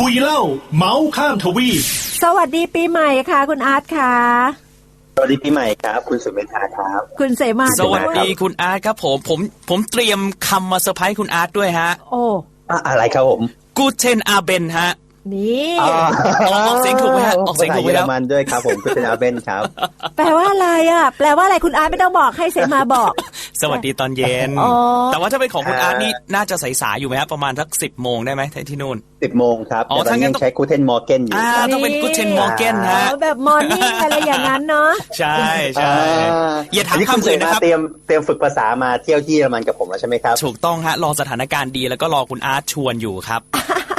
คุยเล่า เมาส์ข้ามทวีปสวัสดีปีใหม่ค่ะ คุณอาร์ตค่ะ สวัสดีปีใหม่ครับ คุณสุเมธาครับ คุณเสมาสวัสดีคุณอาร์ตครับผมผมผมเตรียมคำมาเซอร์ไพรส์คุณอาร์ตด้วยฮะ โอ้ อะอะไรครับผม กูเทนอาเบนฮะ นี่ออกเสียงถูกไหมฮะออกเสียงถูกไหมภาษาเยแล้อวรมันด้วยครับผมคุณเป็นอาเบนครับ แปลว่าอะไรอะ แปลว่าอะไรคุณอาร์ตไม่ต้องบอกให้เสมาบอก สวัสดีตอนเย็นอ๋อแต่ว่าถ้าเป็นของคุณอาร์ตอ่านี่นี่น่าจะสายๆอยู่ไหมฮะประมาณสักสิบโมงได้ไหมที่นู่นสิบโมงครับอ๋อแต่ตอนถ้างั้นี้นยังใช้กูเทนมอร์เกนอยู่อ่าต้องเป็น Guten Morgen ฮะอ๋อแบบมอร์นิ่งอะไรอย่างนั้นเนาะใช่ใช่อย่าถามนนี้ณคำอื่นนะครับเตรียมเตรียมฝึกภาษามาเที่ยวที่เยอรมันกับผมแล้วใช่ไหมครับถูกต้องฮะรอสถานการณ์ดีแล้วก็รอคุณอาร์ตชวนอยู่ครับ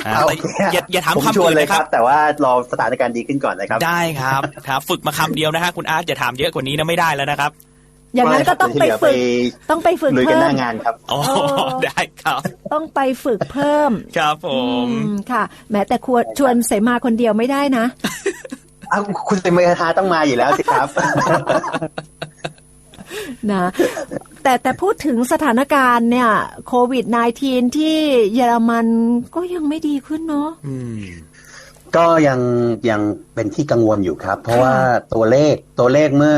อ่าเอาแต่อย่าอย่าถามผมคำชวนอื่นเลยนะคครัรับบแต่ว่ารอสถานการณ์ดีขึ้นก่อนนะครับ ได้ครับครับ ฝึกมาคำเดียวนะฮะคุณอาร์ตอย่าถามเยอะกว่านี้นะไม่ได้แล้วนะครับ อย่างนั้นก็ต้องไปฝึกต้องไปฝึกลุยกันเพิ่หน้ามงานครับอ๋อได้ครับ ต้องไปฝึกเพิ่ม ครับผมอืมค่ะแม้แต่ควรชวนเสมาคนเดียวไม่ได้นะอ้าวคุณเซมฮาต้องมาอยู่แล้วสิครับ นะแต่แต่พูดถึงสถานการณ์เนี่ยโควิด -19 ที่เยอรมันก็ยังไม่ดีขึ้นเนาะ ก็ยังยังเป็นที่กังวลอยู่ครับ เพราะว่าตัวเลขตัวเลขเมื่อ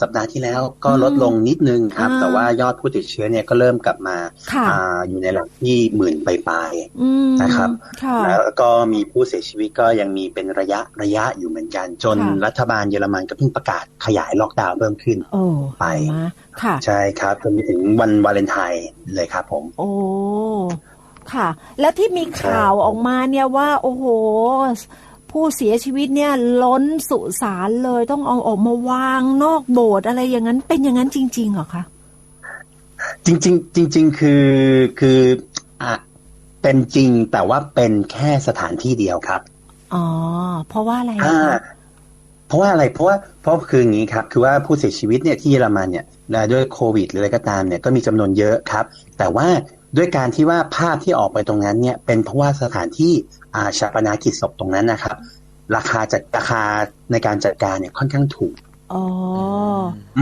สัปดาห์ที่แล้วก็ลดลงนิดนึงครับอ่าแต่ว่ายอดผู้ติดเชื้อเนี่ยก็เริ่มกลับมาค่ะอ่าอยู่ในหลักที่หมื่นปลายอืมนะครับค่ะๆแล้วก็มีผู้เสียชีวิตก็ยังมีเป็นระยะระยะอยู่เหมือนกัน จนค่ะรัฐบาลเยอรมันก็เพิ่งประกาศขยายล็อกดาวน์เพิ่มขึ้นโอ้ไปมาค่ะใช่ครับจนไปถึงวันวาเลนไทน์เลยครับผม โอ้ ค่ะ แล้วที่มีข่าวออกมาเนี่ยว่า โอ้โห ผู้เสียชีวิตเนี่ยล้นสุสานเลยต้องเอาออกมาวางนอกโบสถ์อะไรอย่างนั้นเป็นอย่างนั้นจริงๆเหรอคะจริง ๆ จริง ๆ คือคืออะเป็นจริงแต่ว่าเป็นแค่สถานที่เดียวครับ อ๋อ เพราะว่าอะไรอะอ่าคะเพราะว่าอะไรเพราะว่าเพราะคืออย่างนี้ครับ คือว่าผู้เสียชีวิตเนี่ยที่เยอรมันเนี่ยนะด้วยโควิดหรืออะไรก็ตามเนี่ยก็มีจำนวนเยอะครับ แต่ว่า ด้วยการที่ว่าภาพที่ออกไปตรงนั้นเนี่ยเป็นเพราะว่าสถานที่อาชาปนากิจศพตรงนั้นนะครับ ราคาจัดราคาในการจัดการเนี่ยค่อนข้างถูกอ๋อ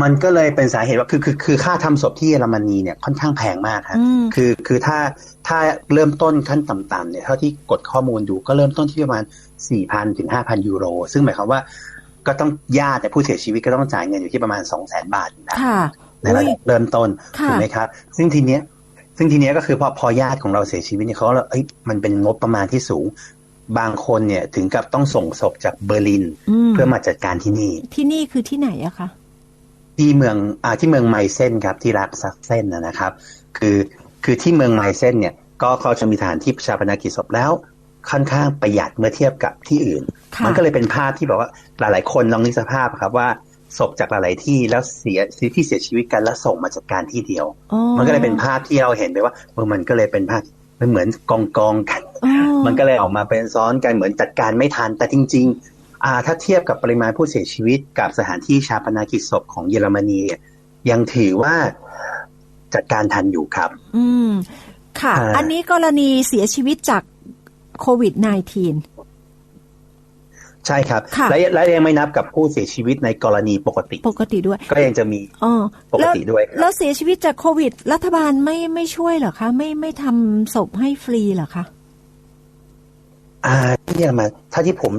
มันก็เลยเป็นสาเหตุว่าคือคือคือค่าทำศพที่เยอรมนีเนี่ยค่อนข้างแพงมากฮะอืมคือคือถ้าถ้าเริ่มต้นขั้นต่ำๆเนี่ยเท่าที่กดข้อมูลดูก็เริ่มต้นที่ประมาณ4,000ถึง5,000ยูโร ซึ่งหมายความว่าก็ต้องญาติแต่ผู้เสียชีวิตก็ต้องจ่ายเงินอยู่ที่ประมาณ200,000บาทนะค่ะในระดับเริ่มต้นค่ะถูกไหมครับ ซึ่งทีเนี้ย ซึ่งทีเนี้ยก็คือพอพอญาติของเราเสียชีวิตเนี่ยเขาก็เลยเอ้ยมันเป็นงบประมาณที่สูง บางคนเนี่ยถึงกับต้องส่งศพจากเบอร์ลินมเพื่อมาจัดการที่นี่ ที่นี่คือที่ไหนอะคะที่เมืองอ่าที่เมืองไมเซนครับที่รักซักเซนนะนะครับ คือคือที่เมืองไมเซนเนี่ยก็เขาจะมีสถานที่ชาปนกิจศพแล้ว ค่อนข้างประหยัดเมื่อเทียบกับที่อื่นค่ะมันก็เลยเป็นภาพที่แบบว่าหลาย ๆ คนลองนึกสภาพครับว่า ศพจากหลาย ๆ ที่แล้วเสียที่เสียชีวิตกันแล้วส่งมาจัดการที่เดียวอ๋อมันก็เลยเป็นภาพที่เราเห็นไปว่าเออมันก็เลยเป็นภาพมันเหมือนกองกองๆกันอ๋อมันก็เลยออกมาเป็นซ้อนกันเหมือนจัดการไม่ทัน แต่จริง ๆ อ่า ถ้าเทียบกับปริมาณผู้เสียชีวิตกับสถานที่ชาปนากิจศพของเยอรมนีเนี่ยยังถือว่าจัดการทันอยู่ครับ อืม ค่ะอ่าอันนี้กรณีเสียชีวิตจากโควิด -19 ใช่ครับค่ะและและยังไม่นับกับผู้เสียชีวิตในกรณีปกติ ปกติด้วย ก็ยังจะมีอ๋อปกติด้วยครับแล้วเสียชีวิตจากโควิด รัฐบาลไม่ไม่ช่วยเหรอคะไม่ไม่ทำศพให้ฟรีเหรอคะอ่าที่เยอรมันถ้าที่ผม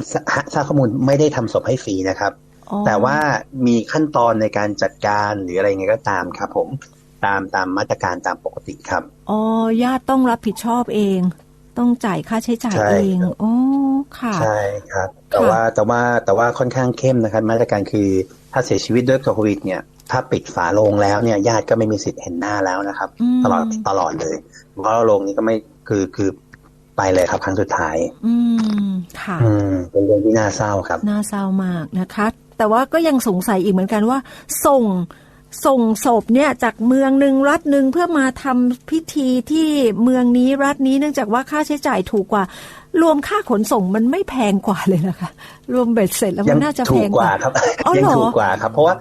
ทราบข้อมูลไม่ได้ทำศพให้ฟรีนะครับอ๋อแต่ว่ามีขั้นตอนในการจัดการหรืออะไรเงี้ยก็ตามครับผมตามตามมาตรการตามปกติครับอ๋อญาติต้องรับผิดชอบเอง ต้องจ่ายค่าใช้จ่ายใช่เองครับอ๋อค่ะ ใช่ครับ แต่ว่าแต่ว่าแต่ว่าค่อนข้างเข้มนะครับ มาตรการคือถ้าเสียชีวิตด้วยโควิด เนี่ย ถ้าปิดฝาโลงแล้วเนี่ยญาติก็ไม่มีสิทธิ์เห็นหน้าแล้วนะครับอืมตลอดตลอดเลย เพราะโรงนี้ก็ไม่คือคือไปเลยครับครั้งสุดท้าย อืมค่ะอืมเป็นเรื่องที่น่าเศร้าครับ น่าเศร้ามากนะคะ แต่ว่าก็ยังสงสัยอีกเหมือนกันว่า ส่ง ส่งศพเนี่ยจากเมืองหนึ่งรัฐหนึ่งเพื่อมาทำพิธีที่เมืองนี้รัฐนี้เนื่องจากว่าค่าใช้จ่ายถูกกว่า รวมค่าขนส่งมันไม่แพงกว่าเลยนะคะ รวมเบ็ดเสร็จแล้วมัยันน่าจะแพถูกงกกว่าว่าครับอ๋อยัเหรอถูกกว่าครับ เพราะว่า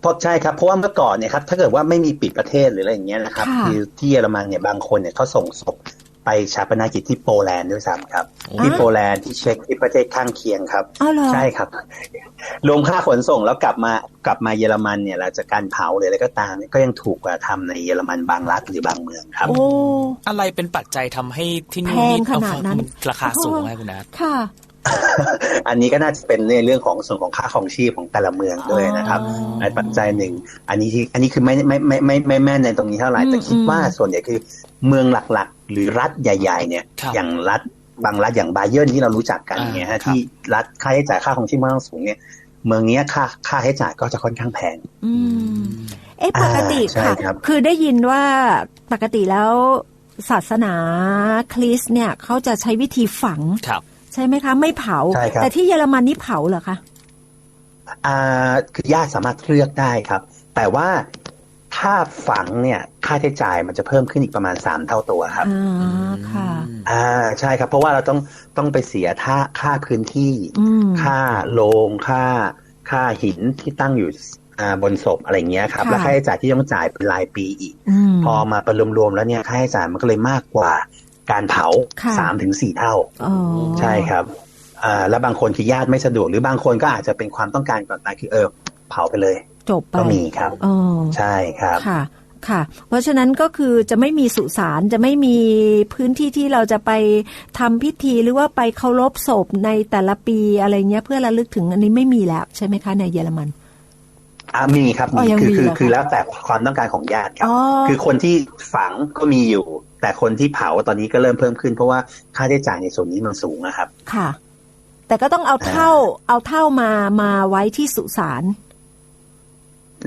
เพราะใช่ครับเพราะว่าเมื่อก่อนเนี่ยครับถ้าเกิดว่าไม่มีปิดประเทศหรืออะไรอย่างเงี้ยนะครับค่ะคือที่เยอรมันเนี่ยบางคนเนี่ยเขาส่งศพ ไปชาปนกิจที่โปแลนด์ด้วยซ้ำครับโอ้ที่โปแลนด์ที่เช็กที่ประเทศข้างเคียงครับอ้าวเหรอใช่ครับ รวมค่าขนส่งแล้วกลับมากลับมาเยอรมันเนี่ยหลังจากการเผาหรืออะไรก็ตามเนี่ยก็ยังถูกกว่าทำในเยอรมันบางรัฐหรือบางเมืองครับ โอ้อะไรเป็นปัจจัยทำให้ที่นู่นแพงนี่ขนาดนั้นเอราคาสูงไหมคุณอาร์ตค่ะ อันนี้ก็น่าจะเป็นในเรื่องของส่วนของค่าของชีพของแต่ละเมืองด้วยนะครับอ๋อในปัจจัยหนึ่ง อันนี้ที่อันนี้คือไม่ไม่ไม่ไม่ไม่แม่นในตรงนี้เท่าไหร่อืมแต่คิดว่าอืมส่วนใหญ่คือเมืองหลักๆ หรือรัฐใหญ่ ๆ เนี่ยครับอย่างรัฐบางรัฐอย่างบาเยิร์นที่เรารู้จักกันเนี่ยอ่าฮะครับที่รัฐค่าใช้จ่ายค่าของชีพค่อนข้างสูงเนี่ยเมืองเนี้ยค่าค่าใช้จ่ายก็จะค่อนข้างแพงอืมเอ๊ะปกติอ่าใช่ค่ะครับคือได้ยินว่าปกติแล้วศาสนาคริสต์เนี่ยเขาจะใช้วิธีฝังครับ ใช่ไหมคะ ไม่เผาใช่ครับแต่ที่เยอรมันนี่เผาเหรอคะอ่าคือญาติสามารถเลือกได้ครับ แต่ว่าถ้าฝังเนี่ยค่าใช้จ่ายมันจะเพิ่มขึ้นอีกประมาณสามเท่าตัวครับอ่าค่ะอ่าใช่ครับ เพราะว่าเราต้องต้องไปเสียค่าค่าพื้นที่อืมค่าโลงค่า ค่าหินที่ตั้งอยู่อ่าบนศพอะไรเงี้ยครับค่ะแล้วค่าใช้จ่ายที่ต้องจ่ายเป็นรายปีอีกอืมพอมาประรวมๆแล้วเนี่ยค่าใช้จ่ายมันก็เลยมากกว่า การเผาค่ะสามถึงสี่เท่าอ๋อใช่ครับอ่าแล้วบางคนคือญาติไม่สะดวก หรือบางคนก็อาจจะเป็นความต้องการก่อนตายคือเออเผาไปเลย จบไปก็มีครับอ๋อใช่ครับค่ะค่ะ เพราะฉะนั้นก็คือจะไม่มีสุสานจะไม่มีพื้นที่ที่เราจะไปทำพิธีหรือว่าไปเคารพศพในแต่ละปีอะไรเงี้ยเพื่อระลึกถึงอันนี้ไม่มีแล้วใช่ไหมคะในเยอรมัน อ่ามีครับอ๋อมียังคือมีคือเหรอคะคือแล้วแต่ความต้องการของญาติครับอ๋อคือคนที่ฝังก็มีอยู่ แต่คนที่เผาตอนนี้ก็เริ่มเพิ่มขึ้น เพราะว่าค่าใช้จ่ายในส่วนนี้มันสูงนะครับ ค่ะ แต่ก็ต้องเอาเท่าเอาเท่ามามาไว้ที่สุสาน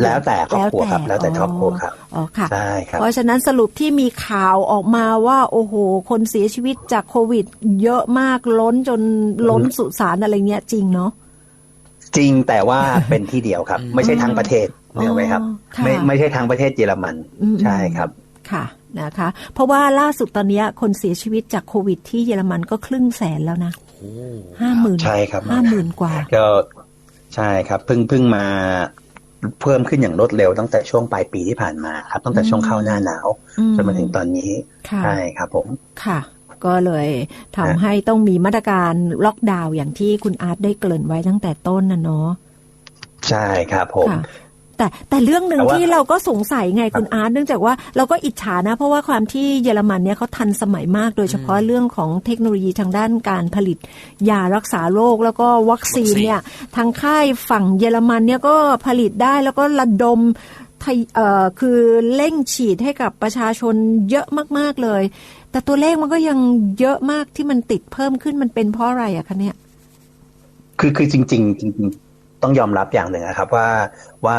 แล้วแต่ครอบครัวครับ แล้วแต่ครอบครัวครับอ๋อค่ะใช่ครับเพราะฉะนั้นสรุปที่มีข่าวออกมาว่าโอ้โห คนเสียชีวิตจากโควิด เยอะมากล้นจนล้นสุสานอะไรเงี้ยจริงเนาะ จริงแต่ว่าเป็นที่เดียวครับ ไม่ใช่ทั้งประเทศอ๋อเนี่ยไหมครับค่ะไม่ไม่ใช่ทั้งประเทศเยอรมันอืมใช่ครับค่ะนะคะ เพราะว่าล่าสุดตอนเนี้ยคนเสียชีวิตจากโควิด ที่เยอรมันก็ครึ่งแสนแล้วนะโอ้ห้าหมื่นใช่ครับห้าหมื่นกว่าก็ใช่ครับเพิ่งเพิ่งมาเพิ่มขึ้นอย่างรวดเร็วตั้งแต่ช่วงปลายปีที่ผ่านมาครับตั้งแต่ช่วงเข้าหน้าหนาวอืมจนมาถึงตอนนี้ค่ะใช่ครับผมค่ะ ก็เลยทำให้ต้องมีมาตรการล็อกดาวน์อย่างที่คุณอาร์ตได้เกริ่นไว้ตั้งแต่ต้นนะเนาะใช่ครับผมค่ะแต่แต่เรื่องหนึ่งแต่ว่าที่เราก็สงสัยไงคุณอาร์ตเนื่องจากว่าเราก็อิจฉานะ เพราะว่าความที่เยอรมันเนี่ยเขาทันสมัยมาก โดยเฉพาะเรื่องของเทคโนโลยีทางด้านการผลิต ยารักษาโรคแล้วก็วัคซีนเนี่ยทางค่ายฝั่งเยอรมันเนี่ยก็ผลิตได้แล้วก็ระดมทยเอ่อคือเร่งฉีดให้กับประชาชนเยอะมาก ๆ เลย แต่ตัวเลขมันก็ยังเยอะมากที่มันติดเพิ่มขึ้นมันเป็นเพราะอะไรอะคะเนี่ย คือคือจริง ๆ จริง ๆ ต้องยอมรับอย่างหนึ่งนะครับว่าว่า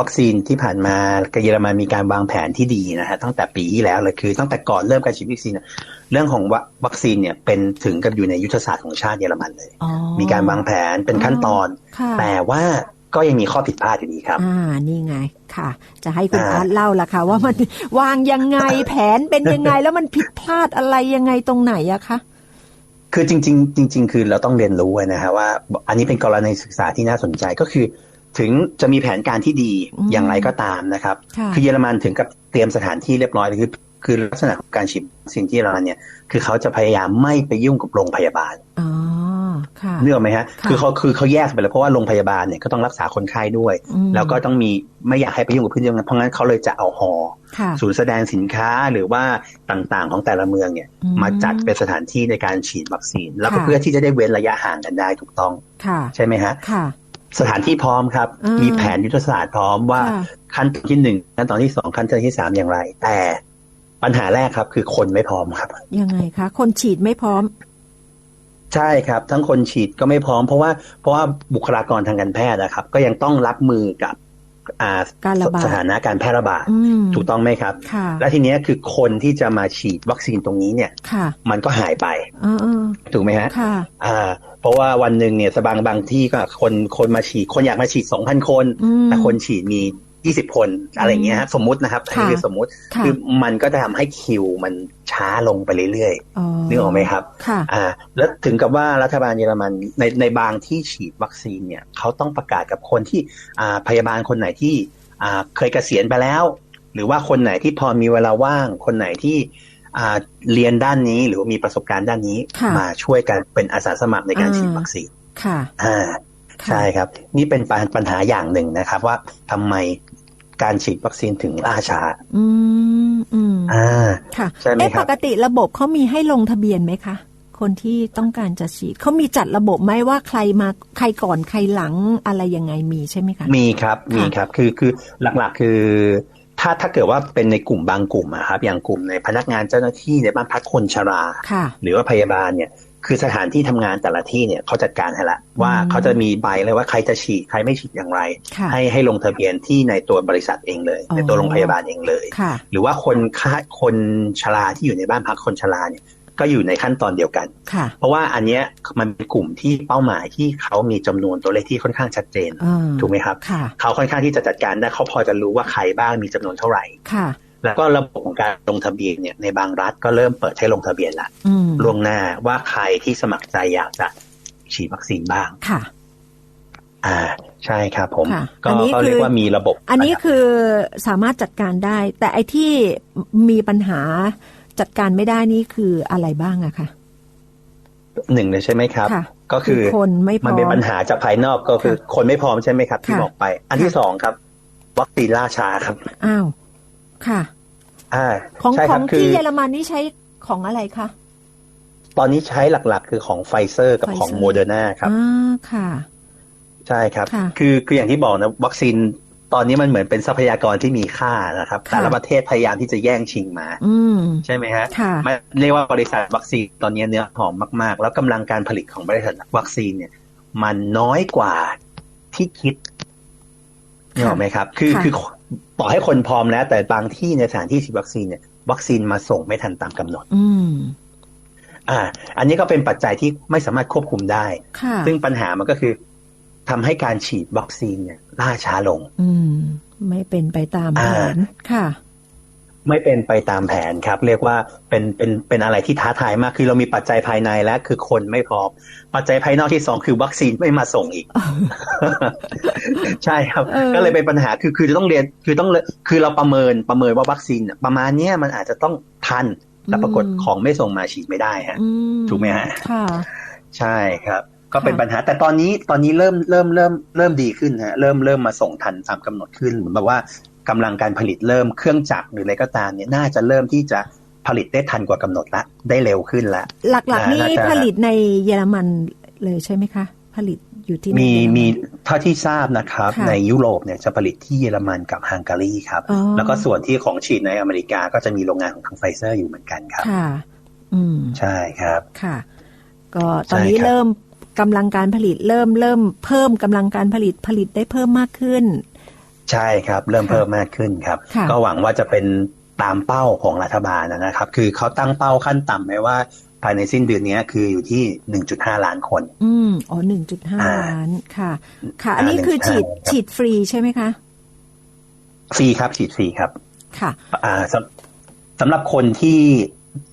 วัคซีนที่ผ่านมาเยอรมันมีการวางแผนที่ดีนะฮะตั้งแต่ปีที่แล้วเลยคือ ตั้งแต่ก่อนเริ่มการฉีดวัคซีนเนี่ยเรื่องของววัคซีนเนี่ยเป็นถึงกับอยู่ในยุทธศาสตร์ของชาติเยอรมันเลยอ๋อมีการวางแผนเป็นขั้นตอนค่ะแต่ว่า ก็ยังมีข้อผิดพลาดอยู่ดีครับ อ่า นี่ไงค่ะ จะให้คุณอ่าอาร์ตเล่าล่ะค่ะ ว่ามันวางยังไงแผนเป็นยังไงแล้วมันผิดพลาดอะไรยังไงตรงไหนอะคะคือจริง ๆ จริง ๆ คือเราต้องเรียนรู้ไว้นะฮะว่า อันนี้เป็นกรณีศึกษาที่น่าสนใจก็คือ ถึงจะมีแผนการที่ดีอืมอย่างไรก็ตามนะครับค่ะคือเยอรมันถึงกับเตรียมสถานที่เรียบร้อยเลยคือ คือลักษณะของการฉีดวัคซีนที่เยอรมันเนี่ย คือเขาจะพยายามไม่ไปยุ่งกับโรงพยาบาลอ๋อค่ะเนื่องไหมฮะค่ะคือเขาคือเขาแยกไปเลยเพราะว่าโรงพยาบาลเนี่ยก็ต้องรักษาคนไข้ด้วยอืมแล้วก็ต้องมีไม่อยากให้ไปยุ่งกับพื้นที่ตรงนั้นเพราะงั้นเขาเลยจะเอาฮอค่ะศูนย์แสดงสินค้าหรือว่าต่างๆของแต่ละเมืองเนี่ยอืมมาจัดเป็นสถานที่ในการฉีดวัคซีน แล้วก็ค่ะเพื่อที่จะได้เว้นระยะห่างกันได้ถูกต้องค่ะใช่ไหมฮะค่ะสถานที่พร้อมครับอ่ามีมีแผนยุทธศาสตร์พร้อมว่าค่ะขั้นตอนที่หนึ่งขั้นตอนที่สองขั้นตอนที่สามอย่างไร แต่ ปัญหาแรกครับ คือคนไม่พร้อมครับ ยังไงคะ คนฉีดไม่พร้อม ใช่ครับ ทั้งคนฉีดก็ไม่พร้อม เพราะว่าเพราะว่าบุคลากรทางการแพทย์นะครับ ก็ยังต้องรับมือกับอ่าการระบาดสถานะการแพร่ระบาดอืมถูกต้องไหมครับค่ะและทีเนี้ยคือคนที่จะมาฉีดวัคซีนตรงนี้เนี่ยค่ะมันก็หายไปเออเออถูกไหมฮะค่ะอ่าเพราะว่าวันหนึ่งเนี่ยสบางบางที่ก็คนคนมาฉีด คนอยากมาฉีดสองพันคนอืมแต่คนฉีดมี ยี่สิบคนอะไรอย่างเงี้ยฮะสมมุตินะครับอันนี้ค่ะคือสมมุติค่ะคือมันก็จะทำให้คิวมันช้าลงไปเรื่อยอ๋อๆนึกออกไหมครับค่ะอ่าแล้วถึงกับว่ารัฐบาลเยอรมันในในบางที่ฉีดวัคซีนเนี่ยเขาต้องประกาศกับคนที่อ่าพยาบาลคนไหนที่อ่าเคยเกษียณไปแล้ว หรือว่าคนไหนที่พอมีเวลาว่าง คนไหนที่อ่าเรียนด้านนี้หรือว่ามีประสบการณ์ด้านนี้ค่ะมาช่วยกันเป็นอาสาสมัครในการอ่าฉีดวัคซีนค่ะอ่าค่ะใช่ครับ นี่เป็นปัญปัญหาอย่างหนึ่งนะครับ ว่าทำไม การฉีดวัคซีนถึงล่าช้า อืมอืมอ่าค่ะใช่ไหมเอ๊ะครับปกติระบบเขามีให้ลงทะเบียนไหมคะ คนที่ต้องการจะฉีดเขามีจัดระบบไหมว่าใครมาใครก่อนใครหลังอะไรยังไงมีใช่ไหมคะ มีครับค่ะมีครับคือคือหลักๆคือถ้าถ้าเกิดว่าเป็นในกลุ่มบางกลุ่มอะครับอย่างกลุ่มในพนักงานเจ้าหน้าที่ในบ้านพักคนชราค่ะหรือว่าพยาบาลเนี่ย คือสถานที่ทำงานแต่ละที่เนี่ยเขาจัดการให้ละว่าอืมเขาจะมีใบเลยว่าใครจะฉีดใครไม่ฉีดอย่างไรค่ะให้ให้ลงทะเบียนที่ในตัวบริษัทเองเลยอ๋อในตัวโรงพยาบาลเองเลยค่ะหรือว่าคนค่าคนชราที่อยู่ในบ้านพักคนชราเนี่ยก็อยู่ในขั้นตอนเดียวกันค่ะเพราะว่าอันเนี้ยมันเป็นกลุ่มที่เป้าหมายที่เขามีจำนวนตัวเลขที่ค่อนข้างชัดเจนอ่าถูกไหมครับค่ะเขาค่อนข้างที่จะจัดการได้เขาพอจะรู้ว่าใครบ้างมีจำนวนเท่าไหร่ค่ะ แล้วก็ระบบของการลงทะเบียนเนี่ยในบางรัฐก็เริ่มเปิดให้ลงทะเบียนละอืมล่วงหน้าว่าใครที่สมัครใจอยากจะฉีดวัคซีนบ้างค่ะ อ่า ใช่ครับผมค่ะก็อันนี้ก็เรียคืกอว่ามีระบบ อันนี้คือสามารถจัดการได้ แต่ไอ้ที่มีปัญหาจัดการไม่ได้นี่คืออะไรบ้างอะคะหนึ่งเลยใช่ไหมครับค่ะก็คือคือคนไม่พร้อมมันเป็นปัญหาจากภายนอกก็คือ คนไม่พร้อมใช่ไหมครับ ที่ค่ะบอกไป อันที่สองครับ วัคซีนล่าช้าครับ อ้าว ค่ะ อ่าของใช่ขคอรับงคือที่เยอรมันนี่ใช้ของอะไรคะตอนนี้ใช้หลักๆ คือของไฟเซอร์กับของ Pfizer โมเดอร์นาครับอ่าค่ะ ใช่ครับค่ะคือคืออย่างที่บอกนะ วัคซีนตอนนี้มันเหมือนเป็นทรัพยากรที่มีค่านะครับค่ะแต่ละประเทศพยายามที่จะแย่งชิงมาอืมใช่ไหมฮะค่ะมันเรียกว่าบริษัทวัคซีนตอนนี้เนื้อหอมมากๆ แล้วกำลังการผลิตของบริษัทวัคซีนเนี่ย มันน้อยกว่าที่คิดนี่หรอกไหมครับ คือค่ะคือ ต่อให้คนพร้อมแล้ว แต่บางที่ในสถานที่ฉีดวัคซีนเนี่ยวัคซีนมาส่งไม่ทันตามกำหนด อืมอ่า อันนี้ก็เป็นปัจจัยที่ไม่สามารถควบคุมได้ค่ะซึ่งปัญหามันก็คือทำให้การฉีดวัคซีนเนี่ยล่าช้าลง อืม ไม่เป็นไปตามแผอ่านค่ะ ไม่เป็นไปตามแผนครับ เรียกว่าเป็นเป็นเป็นอะไรที่ท้าทายมากคือเรามีปัจจัยภายในและคือคนไม่พร้อมปัจจัยภายนอกที่สองคือวัคซีนไม่มาส่งอีก ใช่ครับเออก็เลยเป็นปัญหาคือคือจะต้องเรียนคือต้องคือเราประเมินประเมินว่าวัคซีนน่ะประมาณเนี้ยมันอาจจะต้องทันแต่ปรากฏของไม่ส่งมาฉีดไม่ได้ฮะอืมถูกไหมฮะค่ะใช่ครับ ก็เป็นค่ะปัญหา แต่ตอนนี้ตอนนี้เริ่มเริ่มเริ่มเริ่มดีขึ้นฮะเริ่มเริ่มมาส่งทันตามกำหนดขึ้นเหมือนแบบว่า กำลังการผลิตเริ่มเครื่องจักรหรืออะไรก็ตามเนี่ยน่าจะเริ่มที่จะผลิตได้ทันกว่ากำหนดละ ได้เร็วขึ้นละหลักๆอ่านี่น่าจะผลิตในเยอรมันเลยใช่ไหมคะ ผลิตอยู่ที่ในมีเยอรนมีเท่าที่ทราบนะครับค่ะในยุโรปเนี่ยจะผลิตที่เยอรมันกับฮังการีครับอ๋อแล้วก็ส่วนที่ของฉีดในอเมริกาก็จะมีโรงงานของทางไฟเซอร์อยู่เหมือนกันครับค่ะ อืมใช่ครับค่ะ ก็ตอนนี้ใช่ครับเริ่มกำลังการผลิตเริ่มเริ่มเพิ่มกำลังการผลิตผลิตได้เพิ่มมากขึ้น ใช่ครับ เริ่มค่ะเพิ่มมากขึ้นครับค่ะก็หวังว่าจะเป็นตามเป้าของรัฐบาลนะครับ คือเขาตั้งเป้าขั้นต่ำไว้ว่าภายในสิ้นเดือนนี้คืออยู่ที่ 1.5 ล้านคน อืม อ๋อหนึ่งจุดห้าอ่าล้านค่ะ ค่ะ อันนี้คือฉีดครับฉีดฟรีใช่ไหมคะ ฟรีครับ ฉีดฟรีครับ ค่ะ อ่าสำสำหรับคนที่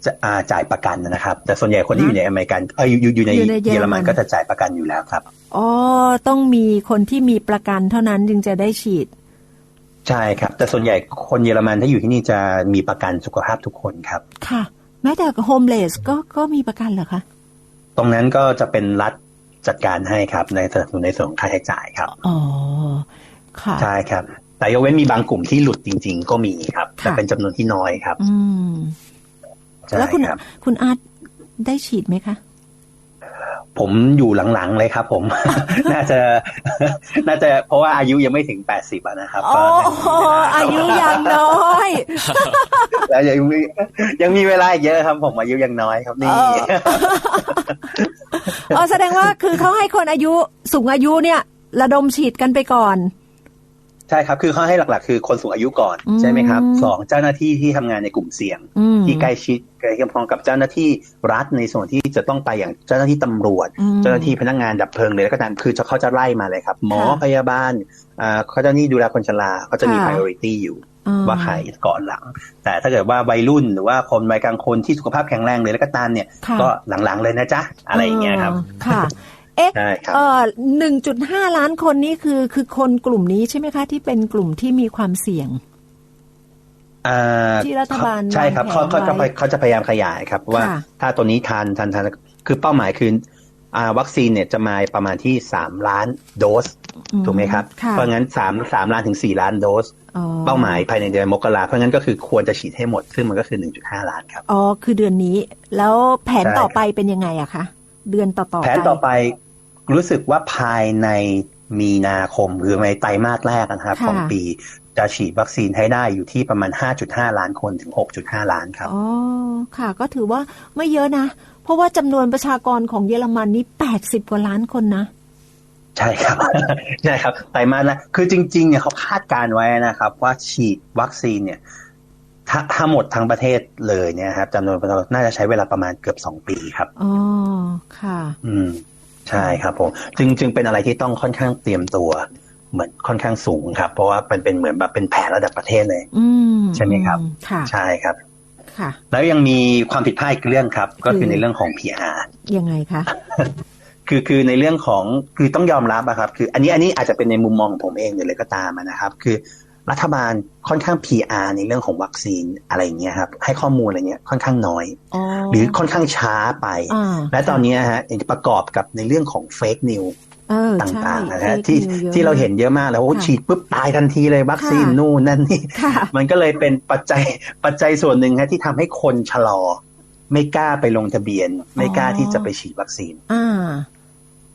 จะอ่าจ่ายประกันนะครับ แต่ส่วนใหญ่คนที่อยู่ในอเมริกันเอออยู่อยู่อยู่ในอยู่ในเยอรมันเยอรมันก็จะจ่ายประกันอยู่แล้วครับ อ๋อ ต้องมีคนที่มีประกันเท่านั้นจึงจะได้ฉีด ใช่ครับ แต่ส่วนใหญ่คนเยอรมันถ้าอยู่ที่นี่จะมีประกันสุขภาพทุกคนครับ ค่ะ แม้แต่โฮมเลสก็ก็มีประกันเหรอคะ ตรงนั้นก็จะเป็นรัฐจัดการให้ครับ ในสนับสนุนในส่วนของค่าใช้จ่ายครับ อ๋อ ค่ะ ใช่ครับ แต่ยกเว้นมีบางกลุ่มที่หลุดจริง ๆ ก็มีครับค่ะแต่เป็นจำนวนที่น้อยครับ อืมใช่แล้วคุณครับคุณอาร์ตได้ฉีดไหมคะ ผมอยู่หลังๆเลยครับ ผม น่าจะ น่าจะเพราะว่าอายุยังไม่ถึงแปดสิบนะครับโอ้ก็โหอายุยังน้อยแล้วยังมียังมีเวลาอีกเยอะครับผมอายุยังน้อยครับนี่เอออ๋อแสดงว่าคือเขาให้คนอายุสูงอายุเนี่ย ระดมฉีดกันไปก่อน ใช่ครับ คือเขาให้หลักๆ คือคนสูงอายุก่อนอืมใช่ไหมครับสองเจ้าหน้าที่ที่ทำงานในกลุ่มเสี่ยงอืมที่ใกล้ชิดใกล้เคียงพร้อมกับเจ้าหน้าที่รัฐในส่วนที่จะต้องไปอย่างเจ้าหน้าที่ตำรวจอืมเจ้าหน้าที่พนักงานดับเพลิงเลยแล้วก็ตามคือจะเขาจะไล่มาเลยครับ หมอค่ะพยาบาลอ่าเขาเจ้าหนี้ดูแลคนชราเขาจะมีค่ะ priority อยู่อ่ว่าใครก่อนหลัง แต่ถ้าเกิดว่าวัยรุ่นหรือว่าคนวัยกลางคนที่สุขภาพแข็งแรงเลยแล้วก็ตามเนี่ยค่ะก็หลังๆเลยนะจ๊ะอะไรอย่างเงี้ยครับค่ะเอ๊ะใช่ครับเอ่อหนึ่งจุดห้าล้านคนนี่คือคือคนกลุ่มนี้ใช่ไหมคะที่เป็นกลุ่มที่มีความเสี่ยงอ่าที่รัฐบาลใช่ครับวางแผเขานเขาเขาไว้เขาจะพยายามขยายครับ ว่าค่ะถ้าตัวนี้ทันทันทันคือเป้าหมายคืออ่าวัคซีนเนี่ยจะมาประมาณที่สามล้านโดสอืถูกไหมครับค่ะเพราะงั้นสามสามล้านถึงสี่ล้านโดสอ๋อเป้าหมายภายในเดือนมกราเพราะงั้นก็คือควรจะฉีดให้หมด ซึ่งมันก็คือหนึ่งจุดห้าล้านครับ อ๋อ คือเดือนนี้ แล้วแผนใช่ต่อไปเป็นยังไงอะคะ เดือนต่อๆแผนต่อไป รู้สึกว่าภายในมีนาคมหรือในไตรมาสแรกนะครับค่ะของปีจะฉีดวัคซีนให้ได้อยู่ที่ประมาณ 5.5 ล้านคนถึง 6.5 ล้านครับ อ๋อ ค่ะ ก็ถือว่าไม่เยอะนะ เพราะว่าจำนวนประชากรของเยอรมันนี่แปดสิบกว่าล้านคนนะ ใช่ครับ ใช่ครับ ไตรมาสนะ คือจริง ๆ เนี่ยเขาคาดการณ์ไว้นะครับ ว่าฉีดวัคซีนเนี่ยถ้าถ้าหมดทั้งประเทศเลยเนี่ยครับจำนวนประชากรน่าจะใช้เวลาประมาณเกือบสองปีครับ อ๋อ ค่ะ อืม ใช่ครับผมจึงจึงเป็นอะไรที่ต้องค่อนข้างเตรียมตัว เหมือนค่อนข้างสูงครับ เพราะว่าเป็นเป็นเหมือนแบบเป็นแผนระดับประเทศเลยอืมใช่ไหมครับอืค่ะใช่ครับค่ะแล้วยังมีความผิดพลาดอีกเรื่องครับ ก็คือในเรื่องของ PR ยังไงคะคือคือในเรื่องของคือต้องยอมรับอะครับ คือ อันนี้อันนี้อาจจะเป็นในมุมมองของผมเองหรืออะไรก็ตามอะนะครับ คือ รัฐบาลค่อนข้าง PR ในเรื่องของวัคซีนอะไรอย่างเงี้ยครับให้ข้อมูลอะไรเงี้ยค่อนข้างน้อยอ๋อหรือค่อนข้างช้าไปอ่าและตอนเนี้ยฮะประกอบกับในเรื่องของเฟกนิวเออตใช่่างๆนะฮะ fake ที่ news ยอะที่เราเห็นเยอะมากแล้วโอ้ค่ะฉีดปุ๊บตายทันทีเลยวัคซีนค่ะนู่นนั่นนี่ค่ะมันก็เลยเป็นปัจจัยปัจจัยส่วนหนึ่งฮะที่ทำให้คนชะลอ ไม่กล้าไปลงทะเบียน ไม่กล้าที่จะไปฉีดวัคซีนอ่า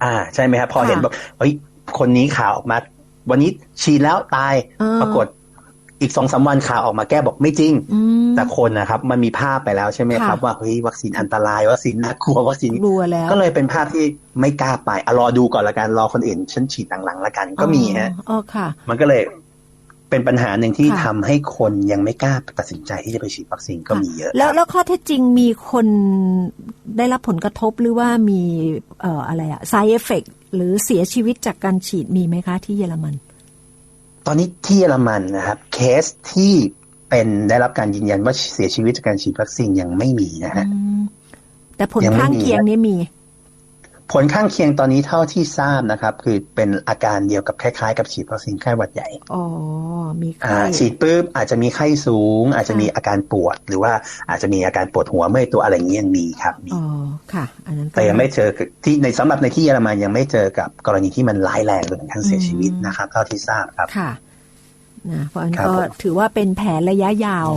อ่า ใช่ไหมครับพอค่ะเห็นบอกเฮ้ยคนนี้ข่าวออกมา วันนี้ฉีดแล้วตายเออปรากฏอีกสองสามวันข่าวออกมาแก้บอกไม่จริงอืมแต่คนนะครับ มันมีภาพไปแล้วใช่ไหมครับค่ะว่าเฮ้ยวัคซีนอันตรายวัคซีนน่ากลัววัคซีนกลัวแล้วก็เลยเป็นภาพที่ไม่กล้าไปอะรอดูก่อนละกันรอคนอื่นฉันฉีดหลังๆละกันก็มีฮะอ๋อค่ะมันก็เลยเป็นปัญหาหนึ่งที่ค่ะทำให้คนยังไม่กล้าตัดสินใจที่จะไปฉีดวัคซีนก็มีเยอะ แล้วครับแล้วข้อเท็จจริงมีคนได้รับผลกระทบหรือว่ามีเอ่ออะไรอะ side effect หรือเสียชีวิตจากการฉีดมีไหมคะที่เยอรมัน ตอนนี้ที่เยอรมันนะครับ เคสที่เป็นได้รับการยืนยันว่าเสียชีวิตจากการฉีดวัคซีนยังไม่มีนะฮะอืมแต่ผลยังไม่ข้างมีเคียงนี่มี ผลข้างเคียงตอนนี้เท่าที่ทราบนะครับ คือเป็นอาการเดียวกับคล้ายๆ กับฉีดวัคซีนไข้หวัดใหญ่ อ๋อ มีอ่าไข้ฉีดปุ๊บอาจจะมีไข้สูง อาจจะค่ะมีอาการปวด หรือว่าอาจจะมีอาการปวดหัวเมื่อยตัวอะไรอย่างเงี้ยมีครับมีอ๋อค่ะ อันนั้นก็แต่ยังไม่เจอที่ในสำหรับในที่เยอรมันยังไม่เจอกับกรณีที่มันร้ายแรงจนถึงขั้นเสียชีวิตนะครับ เท่าที่ทราบครับค่ะ นะเพราะอันครับก็ผมถือว่าเป็นแผนระยะยาว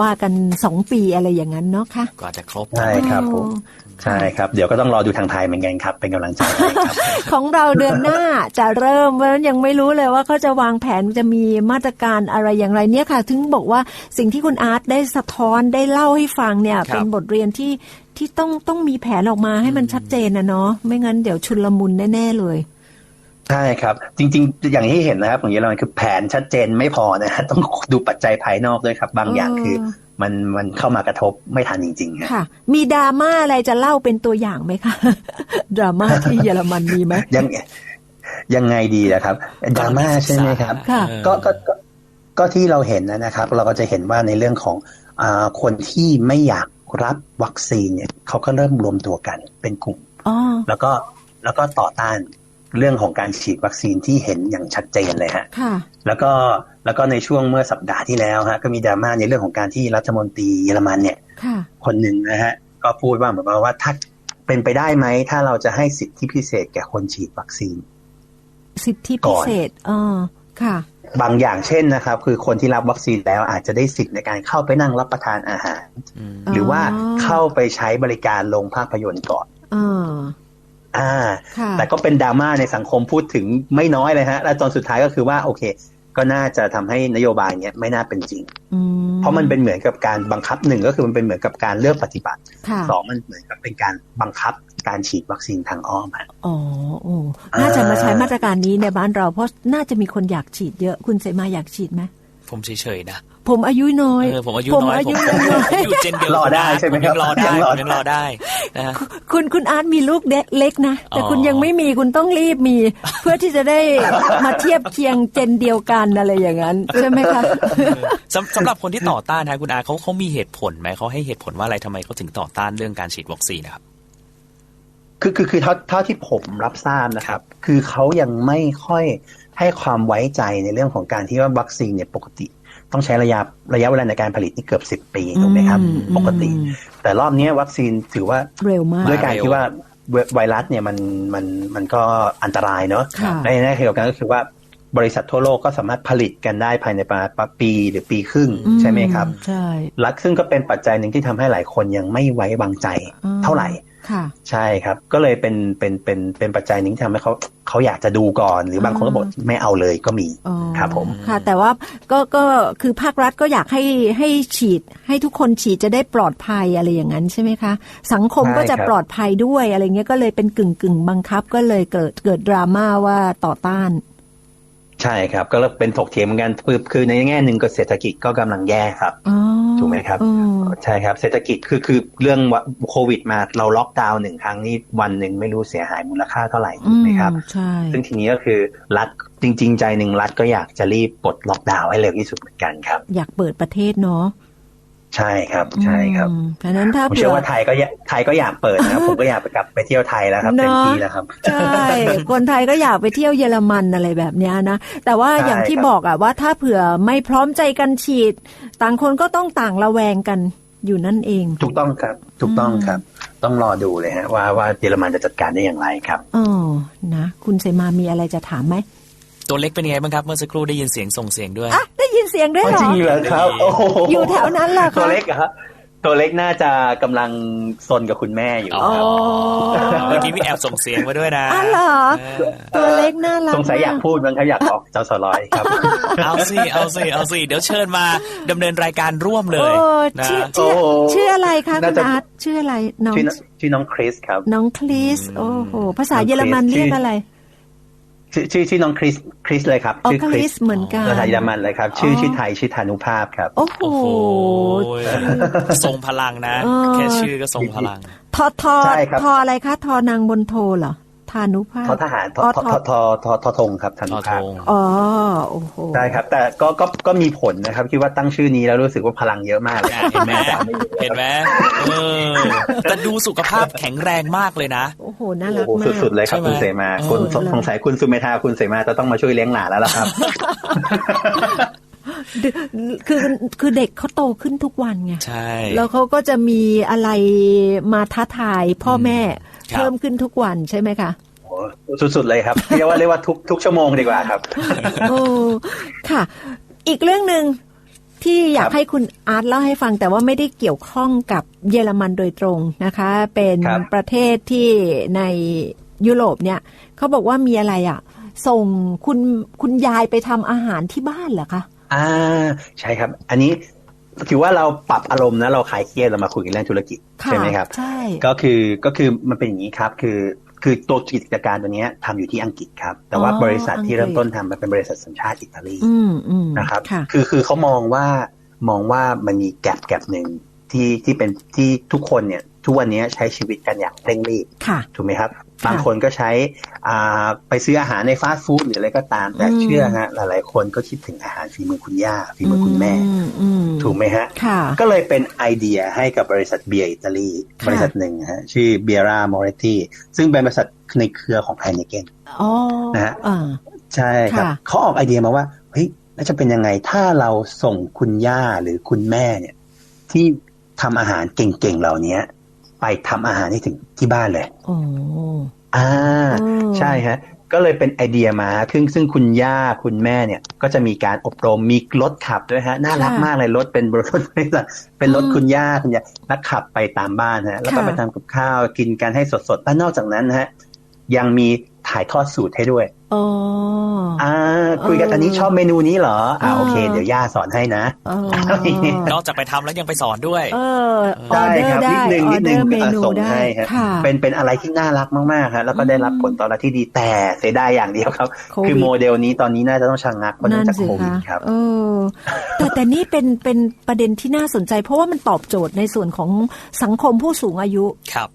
ว่ากันสองปีอะไรอย่างนั้นเนาะค่ะก็อาจจะครบใช่ครับผมอ๋อใช่ครับ เดี๋ยวก็ต้องรอดูทางไทยเหมือนกันครับ เป็นกำลังใจให้ครับของเราเดือนหน้าจะเริ่มเพราะฉะนั้นยังไม่รู้เลยว่าเขาจะวางแผนจะมีมาตรการอะไรอย่างไรเนี่ยค่ะ ถึงบอกว่าสิ่งที่คุณอาร์ตได้สะท้อนได้เล่าให้ฟังเนี่ยครับเป็นบทเรียนที่ที่ต้องต้องมีแผนออกมาให้มันชัดเจนนะเนาะไม่งั้นเดี๋ยวชุนลมุนแน่ ๆ เลย ใช่ครับ จริง ๆ อย่างที่เห็นนะครับของเยอรมันคือแผนชัดเจนไม่พอนะฮะต้องดูปัจจัยภายนอกด้วยครับ บางอย่างเออคือ มันมันเข้ามากระทบไม่ทันจริงๆฮะค่ะ มีดราม่าอะไรจะเล่าเป็นตัวอย่างไหมคะดราม่าที่เยอรมันมีไหมยังยังไงดีนะครับดราม่าใช่ไหมครับค่ะเออก็ก็ก็ก็ที่เราเห็นนะครับ เราก็จะเห็นว่าในเรื่องของอาคนที่ไม่อยากรับวัคซีนเนี่ยเขาก็เริ่มรวมตัวกันเป็นกลุ่มอ๋อแล้วก็แล้วก็ต่อต้าน เรื่องของการฉีดวัคซีนที่เห็นอย่างชัดเจนเลยฮะค่ะแล้วก็แล้วก็ในช่วงเมื่อสัปดาห์ที่แล้วฮะก็มีดราม่าในเรื่องของการที่รัฐมนตรีเยอรมันเนี่ยค่ะคนหนึ่งนะฮะก็พูดว่าเหมือนกับว่าถ้าเป็นไปได้ไหมถ้าเราจะให้สิทธิพิเศษแก่คนฉีดวัคซีน สิทธิก่พิอนเศษอ๋อค่ะ บางอย่างเช่นนะครับ คือคนที่รับวัคซีนแล้วอาจจะได้สิทธิ์ในการเข้าไปนั่งรับประทานอาหารอืมอ๋อหรือว่าเข้าไปใช้บริการลงภาพยนตร์ก่อน อ๋ออ่าค่ะแต่ก็เป็นดราม่าในสังคมพูดถึงไม่น้อยเลยฮะ และตอนสุดท้ายก็คือว่าโอเค ก็น่าจะทำให้นโยบายเนี้ยไม่น่าเป็นจริงอืมเพราะมันเป็นเหมือนกับการบังคับหนึ่งก็คือมันเป็นเหมือนกับการเลือกปฏิบัติค่ะสองมันเหมือนกับเป็นการบังคับการฉีดวัคซีนทางอ้อมฮะอ๋อโอ้น่าจะมาใช้มาตรการนี้ในบ้านเราเพราะน่าจะมีคนอยากฉีดเยอะ คุณเสมาอยากฉีดไหม ผมเฉยๆนะผมอายุน้อยเออผมอายุผมน้อยอายุผมน้อยผมอยู่เจนเดียวรอได้กับณใช่ไหมผยังรอได้ครับผมยังรอได้นะฮะคุณคุณอาร์ตมีลูกเด็กเล็กนะ แต่อ๋อคุณยังไม่มีคุณต้องรีบมี เพื่อที่จะได้มาเทียบเคียงเจนเดียวกันอะไรอย่างนั้นใช่ไหมคะสำสำหรับคนที่ต่อต้านนะคุณอาเขาเขามีเหตุผลไหมเขาให้เหตุผลว่าอะไรทำไมเขาถึงต่อต้านเรื่องการฉีดวัคซีนนะครับ คือคือคือเท่าเท่าที่ผมรับทราบนะครับ คือเขายังไม่ค่อยให้ความไว้ใจในเรื่องของการที่ว่าวัคซีนเนี่ยปกติ ต้องใช้ระยะระยะเวลาในการผลิตนี่เกือบสิบ10ปีถูกไหมครับอืมปกติอืมแต่รอบนี้วัคซีนถือว่าเร็วมากด้วยการเร็วที่ว่าไวไวรัสเนี่ยมันมันมันก็อันตรายเนอะค่ะในแง่เดียวกันก็คือว่าบริษัททั่วโลกก็สามารถผลิตกันได้ภายในประมาณปีหรือปีครึ่งใช่ไหมครับ ใช่รัฐซึ่งก็เป็นปัจจัยหนึ่งที่ทำให้หลายคนยังไม่ไว้วางใจอืมเท่าไหร่ ค่ะ ใช่ครับ ก็เลยเป็นเป็นเป็นเป็นปัจจัยหนึ่งที่ทำให้เขาเขาอยากจะดูก่อน หรือบางคนก็บอกไม่เอาเลยก็มีอ๋อครับผมค่ะ แต่ว่าก็ก็คือภาครัฐก็อยากให้ให้ฉีด ให้ทุกคนฉีดจะได้ปลอดภัยอะไรอย่างนั้นใช่ไหมคะ สังคมก็จะใช่ครับปลอดภัยด้วยอะไรเงี้ยก็เลยเป็นกึ่งกึ่งบังคับก็เลยเกิดเกิดดราม่าว่าต่อต้าน ใช่ครับ ก็เป็นถกเถียงเหมือนกันคือคือในแง่หนึ่งก็เศรษฐกิจก็กำลังแย่ครับอ๋อถูกไหมครับอืมใช่ครับ เศรษฐกิจคือคือเรื่องว่าโควิดมาเราล็อกดาวน์หนึ่งครั้งนี่วันหนึ่งไม่รู้เสียหายมูลค่าเท่าไหร่ถูกไหมครับใช่ซึ่งทีนี้ก็คือรัฐจริง ๆ ใจหนึ่งรัฐก็อยากจะรีบปลดล็อกดาวน์ให้เร็วที่สุดเหมือนกันครับ อยากเปิดประเทศเนาะ ใช่ครับใช่ครับอืมเพราะฉะนั้นถ้าผมเผื่เชื่ออว่าไทยก็อยากไทยก็อยากเปิดนะครับผมก็อยากไปกลับไปเที่ยวไทยแล้วครับเต็มที่แล้วครับใช่คนไทยก็อยากไปเที่ยวเยอรมันอะไรแบบเนี้ยนะแต่ว่าใช่อย่างที่ครับบอกอะว่าถ้าเผื่อไม่พร้อมใจกันฉีด ต่างคนก็ต้องต่างระแวงกันอยู่นั่นเอง ถูกต้องครับถูกต้องครับ ต้องรอดูเลยฮะว่าว่าเยอรมันจะจัดการได้อย่างไรครับอ๋อนะ คุณเสมามีอะไรจะถามไหม ตัวเล็กเป็นยังไงบ้างครับเมื่อสักครู่ได้ยินเสียงส่งเสียงด้วยอะได้ยินเสียงด้วยเหรอจริงเหรอครับ โอ้โหอยู่แถวนั้นเหรอคะตัวเล็กเหรอครับตัวเล็กน่าจะกำลังซนกับคุณแม่อยู่อ๋อ๋อครับเมื่อกี้มีแอบส่งเสียงมาด้วยนะอ๋อเหรอเออตัวเล็กน่ารักสงสัยอยากมพูดมั้งครับอยากออกเจ้าสลอยครับ เอาสิเอาสิเอาสิเดี๋ยวเชิญมาดำเนินรายการร่วมเลยโอ้นะชื่อชื่อโอ้ชื่ออะไรคะคุน่าณจะอาร์ตชื่ออะไรน้องชื่อชื่อน้องคริสครับ น้องคริสโอ้โหภาษาน้องคริสเยอรมันเรียกชื่อออะไร ชื่อชื่อชื่อน้องคริสคริสเลยครับอ๋อชื่อคริสเหมือนกันภาษาเยอรมันเลยครับ ชื่ออ๋อชื่อไทยชื่อธานุภาพครับ โอ้โหโอ้โหทรงพลังนะเออแค่ชื่อก็ทรงพลังทอทอใช่ครับทออะไรคะทอนางบนโทเหรอ ทานุภาพทอทหารทออ๋อทอทอทอทอทอธงครับธานุภาพทอธงอ๋อโอ้โหใช่ครับ แต่ก็ก็ก็มีผลนะครับ คิดว่าตั้งชื่อนี้แล้วรู้สึกว่าพลังเยอะมากเลยอะเห็นไหมเห็นไหมเออแต่ดูสุขภาพแข็งแรงมากเลยนะโอ้โหน่ารักโอ้โหมากสุดๆเลยครับใช่ไหมคุณเสมาเออคุณเออสงสัยคุณสุเมธาคุณเสมาจะต้องมาช่วยเลี้ยงหลานแล้วล่ะครับ คือคือเด็กเขาโตขึ้นทุกวันไงใช่แล้วเขาก็จะมีอะไรมาท้าทายพ่อแม่ครับเพิ่มขึ้นทุกวันใช่ไหมคะโอ้สุดๆเลยครับเรียกว่าเรียกว่าทุกทุกชั่วโมงดีกว่าครับโอ้ค่ะ อีกเรื่องหนึ่งที่อยาคกรับให้คุณอาร์ตเล่าให้ฟังแต่ว่าไม่ได้เกี่ยวข้องกับเยอรมันโดยตรงนะคะ เป็นครับประเทศที่ในยุโรปเนี่ยเขาบอกว่ามีอะไรอะ ส่งคุณคุณยายไปทำอาหารที่บ้านเหรอคะ อ่า ใช่ครับ อันนี้ถือว่าเราปรับอารมณ์นะเราคลายเครียดเรามาคุยกันเรื่องธุรกิจค่ะใช่ไหมครับใช่ก็คือก็คือมันเป็นอย่างนี้ครับ คือคือตัวกิจการตัวเนี้ยทำอยู่ที่อังกฤษครับ แต่ว่าอ๋อบริษัทที่อังกฤษเริ่มต้นทำมันเป็นบริษัทสัญชาติอิตาลีอืมอืมนะครับค่ะคือคือเขามองว่ามองว่ามันมีแกลบแกลบหนึ่งที่ที่เป็นที่ทุกคนเนี่ย ทุกวันนี้ใช้ชีวิตกันอย่างเร่งรีบค่ะถูกไหมครับ บางคนก็ใช้อ่าไปซื้ออาหารในฟาสต์ฟู้ดหรืออะไรก็ตาม แต่อืมเชื่อฮะ หลายๆ คนก็คิดถึงอาหารฝีมือคุณย่าฝีมือคุณแม่อือืมถูกไหมฮะค่ะก็เลยเป็นไอเดียให้กับบริษัทเบียร์อิตาลีค่ะบริษัทหนึ่งฮะชื่อเบียร่ามอริตี้ซึ่งเป็นบริษัทในเครือของไฮเนเกนอ๋อนะฮะอ่าใช่ครับค่ะเขาออกไอเดียมาว่าเฮ้ยแล้วจะเป็นยังไงถ้าเราส่งคุณย่าหรือคุณแม่เนี่ย ที่ทำอาหารเก่งๆเหล่านี้ ไปทำอาหารให้ถึงที่บ้านเลยโอ้อ่าเออใช่ฮะก็เลยเป็นไอเดียมาซึ่งซึ่งคุณย่าคุณแม่เนี่ย ก็จะมีการอบรมมีรถขับด้วยฮะ น่ารักค่ะมากเลยรถเป็นรถบริษัทเป็นรถอืมคุณย่าคุณย่านักขับไปตามบ้านฮะ แล้วก็ค่ะไปทำกับข้าวกินกันให้สดๆ และนอกจากนั้นฮะ ยังมี ถ่ายทอดสูตรให้ด้วยอ๋ออ่า คุยกันเอออัอันนี้ชอบเมนูนี้เหรอ อ่าเออโอเค เดี๋ยวย่าสอนให้นะเออนอกจากไปทำแล้วยังไปสอนด้วย เออออได้เดอครับร์ได้นิดนึงอนิอดเดนึองร์เมนูส่งได้ให้ฮะค่ะเป็นเป็นอะไรที่น่ารักมากๆฮะแล้วก็ได้รับผลตอบรับที่ดีแต่เสียดายอย่างเดียวครับโควิดคือโมเดลนี้ตอนนี้น่าจะต้องชะงักเพราะเนื่องจากสิโควิดคะครับเออแต่แต่นี่เป็นเป็นประเด็นที่น่าสนใจ เพราะว่ามันตอบโจทย์ในส่วนของสังคมผู้สูงอายุครับ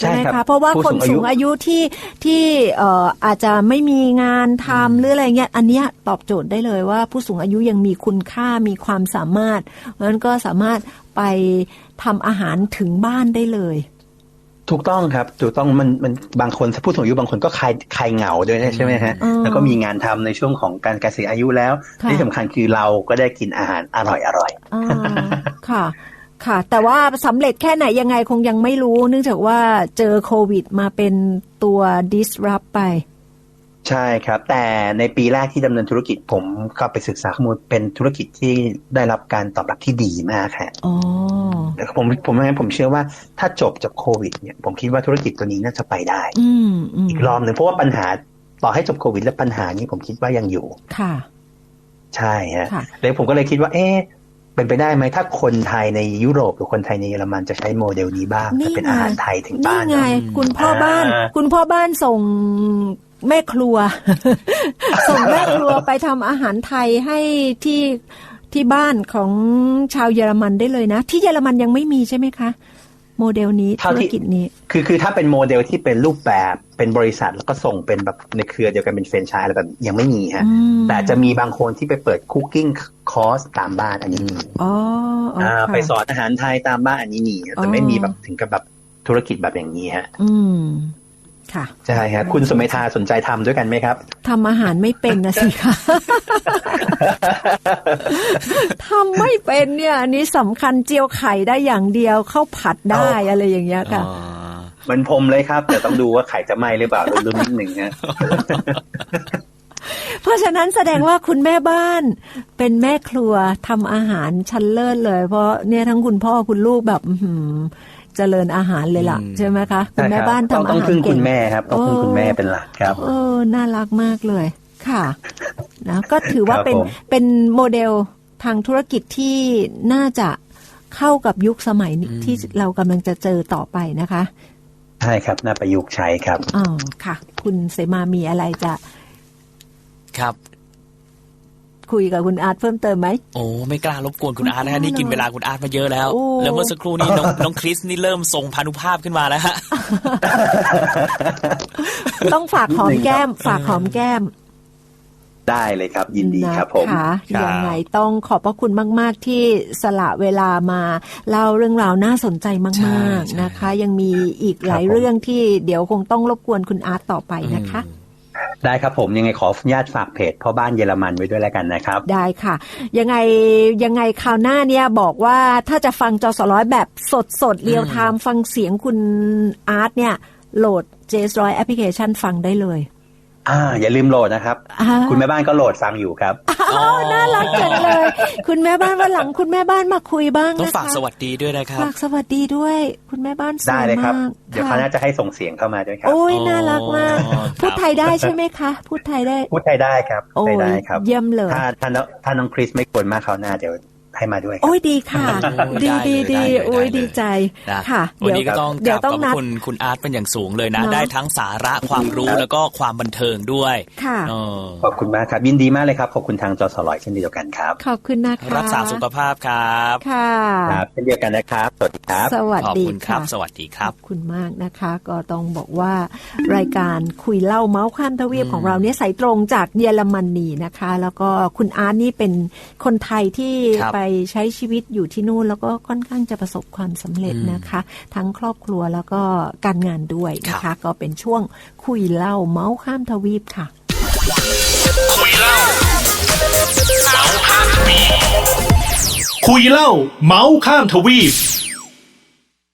ใช่ไหมใช่ครัคะบเพราะว่าผู้คนสูสูงงอาอายุยุที่ที่เอ่ออาจจะไม่มีงานทำหรืออะไรเงี้ยอันเนี้ยตอบโจทย์ได้เลยว่าผู้สูงอายุยังมีคุณค่ามีความสามารถเพราะฉะนั้นก็สามารถไปทำอาหารถึงบ้านได้เลยถูกต้องครับถูกต้องมันมันบางคนผู้สูงอายุบางคนก็คลายคลายเหงาด้วยนะใช่ไหมฮะอืมแล้วก็มีงานทำในช่วงของการเกษียณอายุแล้วค่ะที่สำคัญคือเราก็ได้กินอาหารอร่อยอร่อยอ่าค่ะ ค่ะ แต่ว่าสำเร็จแค่ไหนยังไงคงยังไม่รู้ เนื่องจากว่าเจอโควิดมาเป็นตัว disrupt ไป ใช่ครับ แต่ในปีแรกที่ดำเนินธุรกิจผมก็ไปศึกษาข้อมูลเป็นธุรกิจที่ได้รับการตอบรับที่ดีมากฮะอ๋อแล้วผมผมผมเชื่อว่าถ้าจบจากโควิดเนี่ยผมคิดว่าธุรกิจตัวนี้น่าจะไปได้อืมอืมอีกรอบหนึ่งเพราะว่าปัญหาต่อให้จบโควิด แล้วปัญหานี้ผมคิดว่ายังอยู่ค่ะ ใช่ฮะค่ะเลยผมก็เลยคิดว่า เอ๊ะ เป็นไปได้ไหมถ้าคนไทยในยุโรปหรือคนไทยในเยอรมันจะใช้โมเดลนี้บ้างนี่จะเป็นไงอาหารไทยถึงนี่บ้านไงเนอะคุณพ่อบ้านอ่าคุณพ่อบ้านส่งแม่ครัว ส่งแม่ครัวไปทำอาหารไทยให้ที่ที่บ้านของชาวเยอรมันได้เลยนะ ที่เยอรมันยังไม่มีใช่ไหมคะ โมเดลนี้ธุรกิจนี้ คือคือถ้าเป็นโมเดลที่เป็นรูปแบบเป็นบริษัทแล้วก็ส่งเป็นแบบในเครือเดียวกันเป็นแฟรนไชส์อะไรแบบยังไม่มีฮะอืมแต่จะมีบางคนที่ไปเปิดคุกกิ้งคอร์สตามบ้านอันนี้มีอ๋ออ๋ออ่าค่ะไปสอนอาหารไทยตามบ้านอันนี้มีแต่ไม่อ๋อมีแบบถึงกับแบบธุรกิจแบบอย่างนี้ฮะ อืม ค่ะใช่ครับคุณสมัยทาสนใจทำด้วยกันไหมครับทำอาหารไม่เป็นนะสิคะทำไม่เป็นเนี่ยอันนี้สำคัญเจียวไข่ได้อย่างเดียวเข้าวผัดได้อะไรอย่างเงี้ยค่ะอ๋อเหมันพรมเลยครับ แต่ต้องดูว่าไข่จะไหม้หรือเปล่าลุ้นๆนิดหนึ่งฮะเพราะฉะนั้นแสดงว่าคุณแม่บ้านเป็นแม่ครัวทำอาหารชั้นเลิศเลย เพราะเนี่ยทั้งคุณพ่อคุณลูกแบบอื้อหือ เจริญอาหารเลยล่ะอืมใช่ไหมคะคุณแม่บ้านต้อทำงอาต้องหารพึ่งเก่คุงณแม่ครับต้องพึ่งคุณแม่เป็นหลักครับเออน่ารักมากเลยค่ะนะก็ถือว่าครับเป็นผมเป็นโมเดลทางธุรกิจที่น่าจะเข้ากับยุคสมัยนี้ที่เรากำลังจะเจอต่อไปนะคะใช่ครับน่าประยุกต์ใช้ครับอ๋อค่ะ คุณเสมามีอะไรจะครับ คุยกับคุณอาร์ตเพิ่มเติมไหมโอ้ไม่กล้ารบกวนคุณอาร์ตนะฮะนี่กินเวลาคุณอาร์ตมาเยอะแล้วโอ้แล้วเมื่อสักครู่นี้น้องน้องคริสนี่เริ่มทรงพานุภาพขึ้นมาแล้วฮะต้องฝากหอมแก้ม ฝากหอมแก้มได้เลยครับยินดีครับผมนะคะครับยังไงต้องขอบพระคุณมาก ๆ ที่สละเวลามาเล่าเรื่องราวน่าสนใจมาก ๆ นะคะ ยังมีอีกหลายครับผมเรื่องที่เดี๋ยวคงต้องรบกวนคุณอาร์ตต่อไปนะคะ ได้ครับผมยังไงขออนุญาตฝากเพจพ่อบ้านเยอรมันไว้ด้วยแล้วกันนะครับ ได้ค่ะ ยังไงยังไงคราวหน้าเนี่ยบอกว่าถ้าจะฟังจอสร้อยแบบสดสดเรียลไทม์ฟังเสียงคุณอาร์ตเนี่ยโหลด j จร้อยแอปพลิเคชันฟังได้เลย อ่าอย่าลืมโหลดนะครับอ่าคุณแม่บ้านก็โหลดฟังอยู่ครับอ้าวน่ารักจังเลย คุณแม่บ้านวันหลังคุณแม่บ้านมาคุยบ้างต้องนะคะฝากสวัสดีด้วยนะครับฝากสวัสดีด้วย คุณแม่บ้านสได้วยเลยครับมากเดี๋ยวคราวหน้าจะให้ส่งเสียงเข้ามาด้วยครับโอ้ยอ๋อน่ารักมากครับพูดไทยได้ใช่ไหมคะพูดไทยได้พูดไทยได้ครับพูดโอ้ไทยยได้ครับ เยี่ยมเลยถ้าถ้าน้องถ้าน้องคริสไม่กวนมากคราวหน้าเดี๋ยว ให้มาด้วยครับโอ้ยดีค่ะโอ้ยดีได้ดีเลยดีได้เลยโอ้ยได้เลยดีใจนะค่ะวันเดี๋ยวนี้ก็ต้องกเดี๋ยราวบต้ขอองบนัดคุณคุณอาร์ตเป็นอย่างสูงเลยนะเนอะได้ทั้งสาระความรู้ครับแล้วก็ความบันเทิงด้วยค่ะเออขอบคุณมากครับยินดีมากเลยครับ ขอบคุณทางจอสลอยเช่นเดียวกันครับ ขอบคุณนะคะรักษาสุขภาพครับค่ะครับเช่นเดียวกันนะครับ สวัสดีครับสวัสขอบดีคุณครัค่ะบสวัสดีครับขอบคุณมากนะคะ ก็ต้องบอกว่ารายการคุยเล่าเมาส์ข้ามทวีปของเราเนี่ยสายตรงจากเยอรมนีนะคะ แล้วก็คุณอาร์ตนี่เป็นคนไทยที่ครับไปใช้ชีวิตอยู่ที่นู่น แล้วก็ค่อนข้างจะประสบความสำเร็จนะคะ ทั้งครอบครัวแล้วก็การงานด้วยนะครัคะบก็เป็นช่วงคุยเล่าเมาส์ข้ามทวีปค่ะ คุยเล่าเมาส์ข้ามทวีป